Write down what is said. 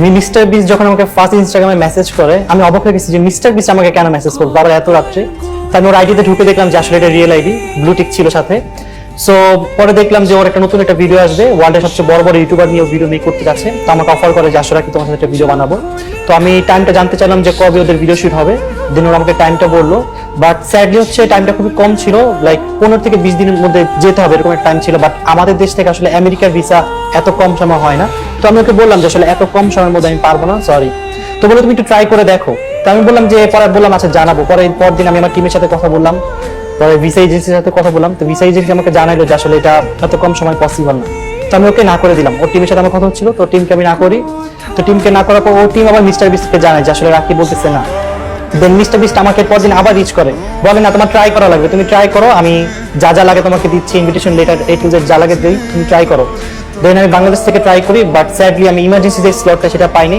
Mister বিস যখন আমাকে ফার্স্ট ইনস্টাগ্রামে মেসেজ করে, আমি অবাক হয়ে গেছি যে মিস্টার বিস আমাকে কেন মেসেজ করব বাবা, এত রাত্রে। তো আমি ওর আইডিতে ঢুকে দেখলাম যে আসলে এটা রিয়েল আইডি ব্লুটিক ছিল সাথে। সো পরে দেখলাম যে ওর একটা নতুন একটা ভিডিও আসবে। ওয়ার্ল্ডের সবচেয়ে বড় বড় ইউটিউবার নিয়ে ভিডিও মেক করতে যাচ্ছে। তো আমাকে অফার করে যে আসলে কি তোমার সাথে একটা ভিডিও বানাবো। তো আমি টাইমটা জানতে চাইলাম যে, কবে ওদের ভিডিও শুট হবে। দেন ওরা আমাকে টাইমটা বলল। বাট স্যাডলি হচ্ছে টাইমটা খুবই কম ছিল। লাইক পনেরো থেকে বিশ দিনের মধ্যে যেতে হবে, এরকম একটা টাইম ছিল। বাট আমাদের দেশ থেকে আসলে আমেরিকার ভিসা এত কম সময় হয় না। তো আমি ওকে বললাম যে, আসলে এত কম সময়ের মধ্যে আমি পারব না সরি তো বলে, তুমি একটু ট্রাই করে দেখো। তো আমি বললাম যে, পরে বললাম আচ্ছা জানাব। পরে, পরদিন আমি আমার টিমের সাথে কথা বললাম। পরে ভিসা এজেন্সির সাথে কথা বললাম, তো ভিসা এজেন্সি আমাকে জানাইলো যে আসলে এটা এত কম সময় পসিবল না। তো আমি ওকে না করে দিলাম। ওর টিমের সাথে আমার কথা হচ্ছিল, তো টিমকে আমি না করি। তো টিমকে না করার পর ও টিম আবার মিস্টার বিস্টকে জানায় যে আসলে রাখি বলতেছে না। দেন মিস্টার বিস্ট আমাকে পরদিন আবার রিচ করে। বলে, না, তোমার ট্রাই করা লাগবে। তুমি ট্রাই করো, আমি যা যা লাগে তোমাকে দিচ্ছি invitation letter A to Z যা লাগে দিই, তুমি ট্রাই করো। দেন আমি বাংলাদেশ থেকে ট্রাই করি বাট স্যাডলি আমি ইমার্জেন্সি যে স্লটটা সেটা পাইনি।